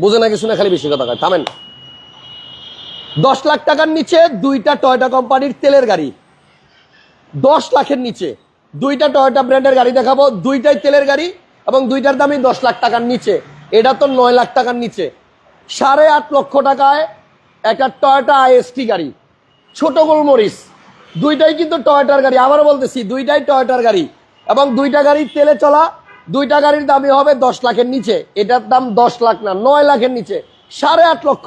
বুঝে না কিছু না খালি বেশি কথা কয়। থামেন। দশ লাখ টাকার নিচে দুইটা টয়টা কোম্পানির তেলের গাড়ি। দশ লাখের নিচে দুইটা টয়োটা ব্র্যান্ডের গাড়ি দেখাবো, দুইটাই তেলের গাড়ি এবং দুইটার দামই দশ লাখ টাকার নিচে। এটা তো নয় লাখ টাকার নিচে। সাড়ে আট লক্ষ টাকায় একটা টয়োটা আইএসটি গাড়ি, ছোট গোলমরিচ। দুইটাই কিন্তু টয়োটার গাড়ি আবার বলতেছি, দুইটাই টয়োটার গাড়ি এবং দুইটা গাড়ি তেলে চলা দুইটা গাড়ির দামই হবে দশ লাখের নিচে। এটার দাম দশ লাখ না, নয় লাখের নিচে। সাড়ে আট লক্ষ।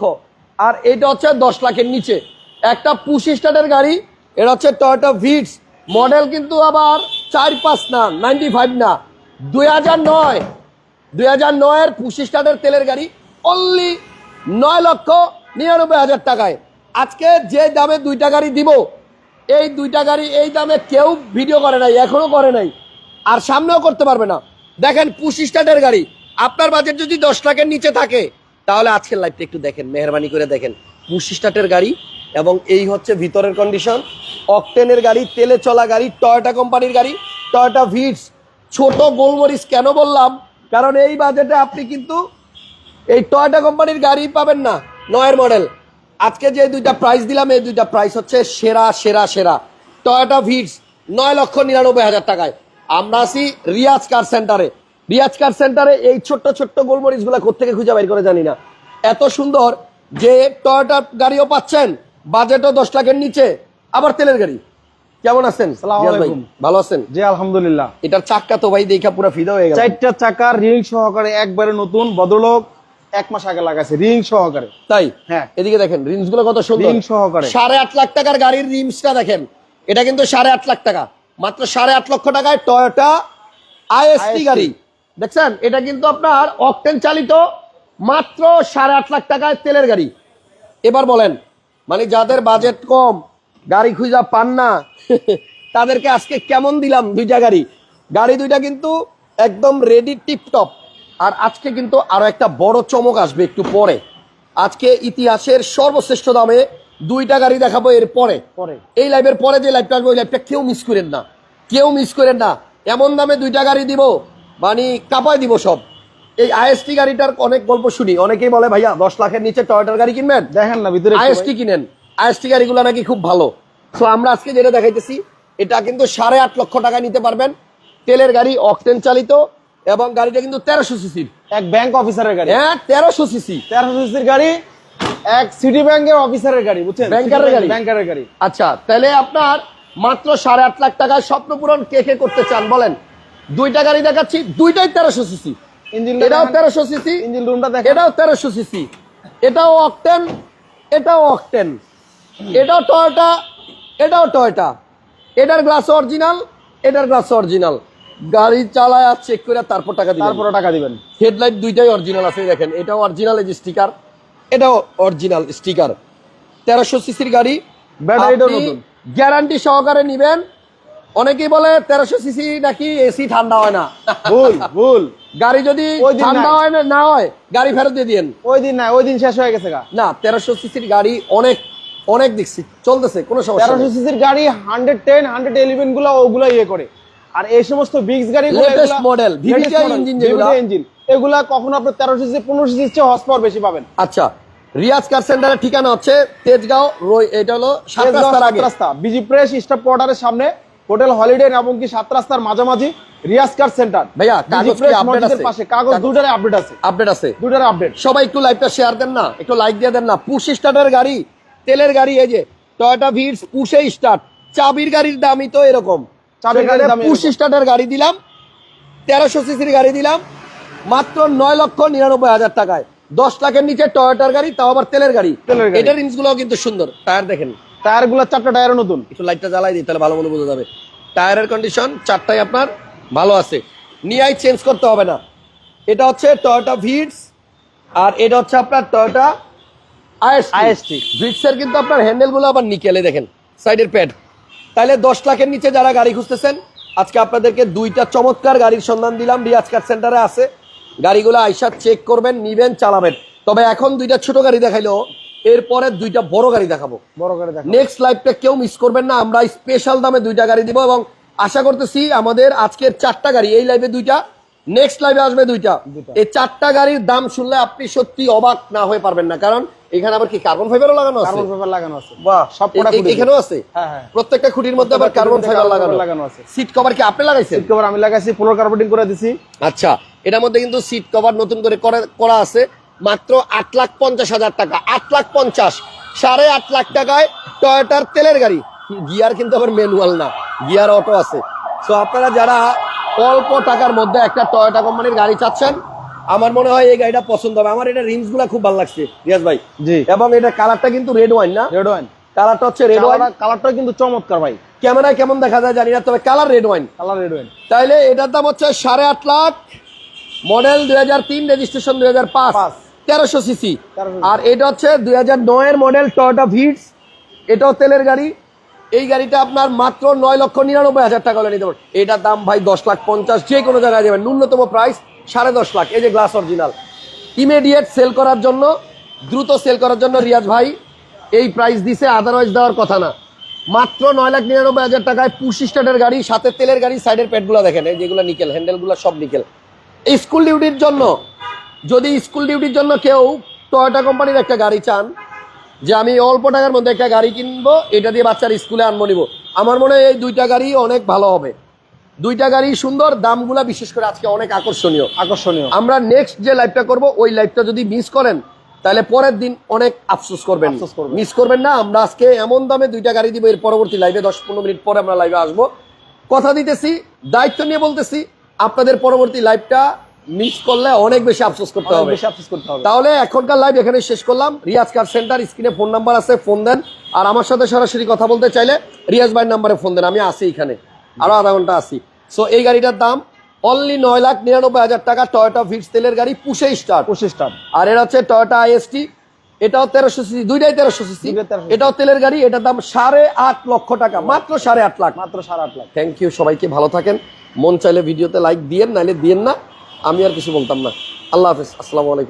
আর এটা হচ্ছে দশ লাখের নিচে। একটা পুশ স্টার্টের গাড়ি, এটা হচ্ছে টয়োটা ভিটস মডেল কিন্তু আবার চার পাঁচ না, নাইনটি ফাইভ না। দুই হাজার নয়, দুই হাজার নয়ের পুশ স্টার্টের তেলের গাড়ি অনলি নয় লক্ষ নিরানব্বই হাজার টাকায়। আজকে যে দামে দুইটা গাড়ি দিব, এই দুইটা গাড়ি এই দামে কেউ ভিডিও করে নাই, এখনও করে নাই। আর সামনেও করতে পারবে না। দেখেন পুশ স্টার্টের গাড়ি। আপনার বাজেট যদি দশ লাখের নিচে থাকে, তাহলে আজকের লাইভটা একটু দেখেন, মেহরবানি করে দেখেন। পুশ স্টার্টের গাড়ি এবং এই হচ্ছে ভিতরের কন্ডিশন অকটেনের গাড়ি, তেলে চলা গাড়ি টয়োটা কোম্পানির গাড়ি। টয়োটা ভিটস ছোট গোলমরিচ কেন বললাম? কারণ এই বাজেটে আপনি কিন্তু এই টয়োটা কোম্পানির গাড়ি পাবেন না, নয়ের মডেল আজকে যে দুইটা প্রাইস দিলাম, এই দুইটা প্রাইস হচ্ছে সেরা সেরা সেরা। টয়োটা ভিটস নয় লক্ষ নিরানব্বই হাজার টাকায়। আমরা আছি রিয়াজ কার সেন্টারে। রিয়াজ কার সেন্টারে এই ছোট্ট ছোট্ট গোলমরিচগুলো কোথেকে খুঁজে বের করে জানি না। এত সুন্দর যে টয়টা গাড়িও পাচ্ছেন বাজেটও দশ লাখের নিচে আবার তেলের গাড়ি। কেমন আছেন। ভালো আছেন? জি আলহামদুলিল্লাহ। এটার চাক্কা তো ভাই দেখা পুরো ফিদা হয়ে গেল। চারটা চাকার রিং সহকারে একবারে নতুন ভদ্রলোক এক মাস আগে লাগাইছে রিং সহকারে। তাই? হ্যাঁ। এদিকে দেখেন রিমসগুলো কত সুন্দর। রিং সহকারে। সাড়ে আট লাখ টাকার গাড়ির রিমসটা দেখেন এটা কিন্তু সাড়ে আট লাখ টাকা। মাত্র সাড়ে আট লক্ষ টাকায় টয়োটা আইএসটি গাড়ি। দেখছেন? এটা কিন্তু আপনার অকটেন চালিত মাত্র সাড়ে আট লাখ টাকায় তেলের গাড়ি। এবার বলেন মানে যাদের বাজেট কম গাড়ি খুঁজা পান না তাদেরকে আজকে কেমন দিলাম দুইটা গাড়ি? গাড়ি দুইটা কিন্তু একদম রেডি টিপটপ আর আজকে কিন্তু আরও একটা বড় চমক আসবে একটু পরে। আজকে ইতিহাসের সর্বশ্রেষ্ঠ দামে দুইটা গাড়ি দেখাবো এর পরে। পরে। এই লাইভের পরে যে লাইভটা আসবে ওই লাইভটা কেউ মিস করেন না। কেউ মিস করেন না। এমন দামে দুইটা গাড়ি দিব মানে কাপায় দিব সব। এই আইএসটি গাড়িটার অনেক গল্প শুনি। অনেকেই বলে ভাইয়া দশ লাখের নিচে টয়টার গাড়ি কিনবেন? দেখেন না ভিতরে আইএসটি কিনেন। আইএসটি গাড়িগুলো নাকি খুব ভালো। তো আমরা আজকে যেটা দেখাইতেছি এটা কিন্তু সাড়ে আট লক্ষ টাকা নিতে পারবেন। তেলের গাড়ি অকটেন চালিত এবং গাড়িটা কিন্তু তেরোশো সিসির। এক ব্যাংক অফিসারের গাড়ি। হ্যাঁ তেরোশো সিসি তেরোশো সিসির গাড়ি এক সিটি ব্যাংকের অফিসারের গাড়ি বুঝছেন? ব্যাংকারের গাড়ি? ব্যাংকারের গাড়ি। আচ্ছা তাহলে আপনার মাত্র সাড়ে আট লাখ টাকায় স্বপ্ন পূরণ কে কে করতে চান বলেন? দুইটা গাড়ি দেখাচ্ছি দুইটাই তেরোশো সিসি ইঞ্জিন এটাও তেরোশো সিসি ইঞ্জিন রুমটা দেখেন। এটাও তেরোশো সিসি এটাও অকটেন এটাও অকটেন এটাও টয়টা এটাও টয়টা এটার গ্লাস অরিজিনাল এটার গ্লাস অরিজিনাল গাড়ি চালায় আর চেক করে তারপর টাকা দিবেন। তারপরে টাকা দিবেন। হেডলাইট দুইটাই অরিজিনাল আছে দেখেন। এটাও অরিজিনাল এই যে স্টিকার এটাও অরিজিনাল স্টিকার তেরোশো সিসির গাড়ি। গ্যারান্টি সহকারে নিবেন। অনেকেই বলে তেরোশো সিসি নাকি এসি ঠান্ডা হয় না। ভুল ভুল। গাড়ি যদি ঠান্ডা হয় না না হয় গাড়ি ফেরত দিয়ে দিন ওই দিন না ওই দিন শেষ হয়ে গেছে না তেরোশো সিসির গাড়ি অনেক অনেক দেখছি। চলতেছে কোনো সমস্যা তেরোশো সিসির গাড়ি হান্ড্রেড টেন হান্ড্রেড ইলেভেনগুলো ওগুলো ইয়ে করে। আর এই সমস্ত বিক্স গাড়ি যেগুলা। ইঞ্জিন এগুলা কখনো আপনার তেরোশো সিসি পনেরো সিসি হর্স পাওয়ার বেশি পাবেন। আচ্ছা রিয়াজ কার সেন্টারের ঠিকানা হচ্ছে তেজগাঁও রোই এটা হলো সাত রাস্তার আগে। রাস্তা বিজি প্রেস স্টাফ কোয়ার্টারের সামনে হোটেল হলিডে এবং কি সাত রাস্তার মাঝামাঝি রিয়াজ কার সেন্টার। ভাইয়া, কাগজ কি update আছে? পাশে কাগজ দুটারে আপডেট আছে। আপডেট আছে। দুটারে আপডেট সবাই একটু লাইভটা শেয়ার দেন না একটু লাইক দিয়ে দেন না। পুশ স্টার্টের গাড়ি তেলের গাড়ি এই যে টয়োটা ভিটস পুশে স্টার্ট চাবির গাড়ির দামই তো এরকম। পুশ এরকম। স্টার্টের গাড়ি দিলাম তেরোশো সিসির গাড়ি দিলাম মাত্র নয় লক্ষ নিরানব্বই হাজার টাকায়। দশ লাখের নিচে টয়োটার গাড়ি তাও আবার তেলের গাড়ি। এটার রিমসগুলো কিন্তু সুন্দর। টায়ার দেখেন। টায়ারগুলা চারটা টায়ার নতুন। একটু লাইটটা জ্বালাই দিই তাহলে ভালো মনে বোঝা যাবে। টায়ারের কন্ডিশন চারটাই আপনার ভালো আছে। নিয়াই চেঞ্জ করতে হবে না। এটা হচ্ছে টয়োটা ভিটস আর এটা হচ্ছে আপনার টয়োটা আইএসটি ভিটসের কিন্তু আপনার হ্যান্ডেলগুলো আবার নিকেলে দেখেন সাইডের প্যাড তাহলে দশ লাখের নিচে যারা গাড়ি খুঁজতেছেন আজকে আপনাদেরকে দুইটা চমৎকার গাড়ির সন্ধান দিলাম রিয়াজ কার সেন্টারে আছে। গাড়িগুলো আইসা চেক করবেন নিবেন চালাবেন। তবে এখন দুইটা ছোট গাড়ি দেখাইলো এরপরে দুইটা বড় গাড়ি দেখাবো। বড় গাড়ি দেখাবো। নেক্সট লাইভটা কেউ মিস করবেন না আমরা স্পেশাল দামে দুইটা গাড়ি দিব এবং আশা করতেছি আমাদের আজকের চারটা গাড়ি এই লাইভে দুইটা নেক্সট লাইভে আসবে দুইটা। এই চারটা গাড়ির দাম শুনলে আপনি সত্যি অবাক না হয়ে পারবেন না কারণ এখানে আবার কি কার্বন ফাইবারও লাগানো আছে? কার্বন ফাইবার লাগানো আছে। বাহ সব। এখানেও আছে? হ্যাঁ হ্যাঁ। প্রত্যেকটা খুঁটির মধ্যে আবার কার্বন ফাইবার লাগানো। লাগানো আছে। সিট কভার কি আপনি লাগাইছেন? সিট কভার আমি লাগাইছি ফ্লোর কার্পেটিং করে দিছি। আচ্ছা এটার মধ্যে কিন্তু সিট কভার নতুন করে করা- করা আছে। মাত্র আট লাখ পঞ্চাশ হাজার টাকা। আট লাখ পঞ্চাশ। সাড়ে আট লাখ টাকায় টয়োটার তেলের গাড়ি। গিয়ার কিন্তু আবার ম্যানুয়াল না। গিয়ার অটো আছে। সো আপনারা যারা অল্প টাকার মধ্যে একটা টয়োটা কোম্পানির গাড়ি চাচ্ছেন। আমার মনে হয় এই গাড়িটা পছন্দ হবে। আমার এটা রিমসগুলা খুব ভালো লাগছে রিয়াজ ভাই। জি। এবং এটা কালারটা কিন্তু রেড ওয়াইন না? রেড ওয়াইন কালারটা হচ্ছে রেড ওয়াইন কালারটা কিন্তু চমৎকার ভাই। ক্যামেরায় কেমন দেখা যায় জানি না তবে colour red wine colour red wine তাইলে এটার দাম হচ্ছে সাড়ে আট লাখ। মডেল দুই হাজার তিন রেজিস্ট্রেশন দুই হাজার পাঁচ। তেরোশো সিসি। 1300 আর এটা হচ্ছে দুই হাজার নয়ের মডেল টয়োটা ভিটস এটাও তেলের গাড়ি। এই গাড়িটা আপনার মাত্র নয় লক্ষ নিরানব্বই হাজার টাকা হলে নিতে পারেন এটার দাম ভাই দশ লাখ পঞ্চাশ, যে কোনো জায়গায় যাবেন ন্যূনতম প্রাইস সাড়ে দশ লাখ। এই যে গ্লাস অরিজিনাল ইমিডিয়েট সেল করার জন্য, দ্রুত সেল করার জন্য রিয়াজ ভাই এই প্রাইস দিছে আদারওয়াইজ দেওয়ার কথা না। মাত্র নয় লাখ নিরানব্বই হাজার টাকায় পুশ স্টার্টের গাড়ি, সাথে তেলের গাড়ি সাইডের প্যাডগুলো দেখেন। এই যেগুলো নিকেল হ্যান্ডেলগুলো সব নিকেল। স্কুল ডিউটির জন্য, যদি স্কুল ডিউটির জন্য কেউ টয়োটা কোম্পানির একটা গাড়ি চান যে আমি অল্প টাকার মধ্যে একটা গাড়ি কিনবো এটা দিয়ে বাচ্চার স্কুলে আনব নিবো। আমার মনে হয় এই দুইটা গাড়ি অনেক ভালো হবে। দুইটা গাড়ি সুন্দর দামগুলা বিশেষ করে আজকে অনেক আকর্ষণীয়। আকর্ষণীয়। আমরা নেক্সট যে লাইভটা করব ওই লাইভটা যদি মিস করেন তাহলে পরের দিন অনেক আফসোস করবেন। আফসোস করবেন। মিস করবেন না আমরা আজকে এমন দামে দুইটা গাড়ি দিব এর পরবর্তী লাইভে দশ পনেরো মিনিট পরে আমরা লাইভে আসব। কথা দিতেছি দায়িত্ব নিয়ে বলতেছি আপনাদের পরবর্তী লাইভটা মিস করলে অনেক বেশি আফসোস করতে হবে। বেশি আফসোস করতে হবে। তাহলে এখনকার লাইভ এখানে শেষ করলাম। রিয়াজ কার সেন্টার স্ক্রিনে ফোন নাম্বার আছে ফোন দেন। আর আমার সাথে সরাসরি কথা বলতে চাইলে রিয়াজ ভাইয়ের নাম্বারে ফোন দেন। আমি আসি এখানে। আরও আধা ঘণ্টা আসি সো এই গাড়িটার দাম অনলি নয় লাখ নিরানব্বই হাজার টাকা টয়োটা ভিটস তেলের গাড়ি পুষে স্টার্ট পঁচিশ টান আর এটা হচ্ছে টয়োটা আইএসটি এটাও তেরোশো সিসি দুইটাই তেরোশো সিসি এটাও তেলের গাড়ি এটার দাম সাড়ে আট লক্ষ টাকা মাত্র সাড়ে আট লাখ। মাত্র সাড়ে আট লাখ। থ্যাংক ইউ সবাইকে ভালো থাকেন। মন চাইলে ভিডিওতে লাইক দিয়েন নাইলে দিয়েন না। আমি আর কিছু বলতাম না। আল্লাহ হাফিজ। আসসালামু আলাইকুম।